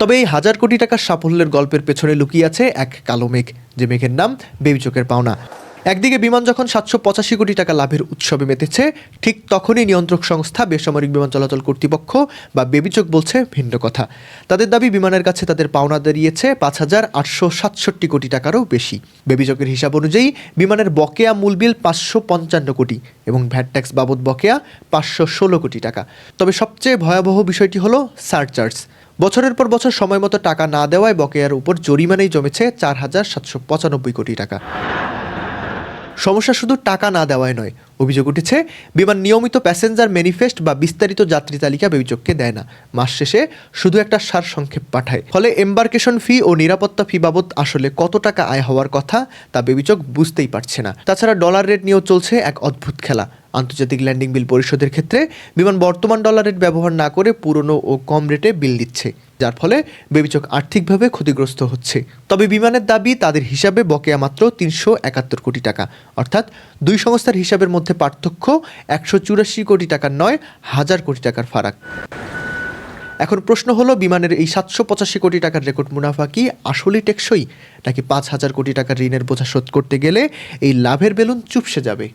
তবে এই হাজার কোটি টাকার সাফল্যের গল্পের পেছনে লুকিয়ে আছে এক কালো মেঘ, যে মেঘের নাম বেবিচকের পাওনা। একদিকে বিমান যখন সাতশো পঁচাশি কোটি টাকা লাভের উৎসবে মেতেছে, ঠিক তখনই নিয়ন্ত্রক সংস্থা বেসামরিক বিমান চলাচল কর্তৃপক্ষ বা বেবিচক বলছে ভিন্ন কথা। তাদের দাবি, বিমানের কাছে তাদের পাওনা দাঁড়িয়েছে পাঁচ হাজার আটশো সাতষট্টি কোটি টাকারও বেশি। বেবিচকের হিসাব অনুযায়ী, বিমানের বকেয়া মূল বিল পাঁচশো পঞ্চান্ন কোটি এবং ভ্যাট ট্যাক্স বাবদ বকেয়া পাঁচশো ষোলো কোটি টাকা। তবে সবচেয়ে ভয়াবহ বিষয়টি হলো সারচার্জ। বছরের পর বছর সময় মতো টাকা না দেওয়ায় বকেয়ার উপর জরিমানাই জমেছে চার হাজার সাতশো পঁচানব্বই কোটি টাকা। সমস্যা শুধু টাকা না দেওয়ায় নয়, অভিযোগ উঠেছে, বিমান নিয়মিত প্যাসেঞ্জার ম্যানিফেস্ট বা বিস্তারিত যাত্রী তালিকা বেবিচককে দেয় না। মাস শেষে শুধু একটা সার সংক্ষেপ পাঠায়। ফলে এম্বার্কেশন ফি ও নিরাপত্তা ফি বাবদ আসলে কত টাকা আয় হওয়ার কথা তা বেবিচক বুঝতেই পারছে না। তাছাড়া ডলার রেট নিয়েও চলছে এক অদ্ভুত খেলা। আন্তর্জাতিক ল্যান্ডিং বিল পরিশোধের ক্ষেত্রে বিমান বর্তমান ডলার রেট ব্যবহার না করে পুরনো ও কম রেটে বিল দিচ্ছে, যার ফলে বেবিচক আর্থিকভাবে ক্ষতিগ্রস্ত হচ্ছে। তবে বিমানের দাবি তাদের হিসাবে বকেয়া মাত্র তিনশো একাত্তর কোটি টাকা, অর্থাৎ দুই সংস্থার হিসাবের মধ্যে পার্থক্য একশো চুরাশি কোটি টাকার নয়, হাজার কোটি টাকার ফারাক। এখন প্রশ্ন হলো, বিমানের এই সাতশো পঁচাশি কোটি টাকার রেকর্ড মুনাফা কি আসলেই টেকসই, নাকি পাঁচ হাজার কোটি টাকার ঋণের বোঝা শোধ করতে গেলে এই লাভের বেলুন চুপসে যাবে?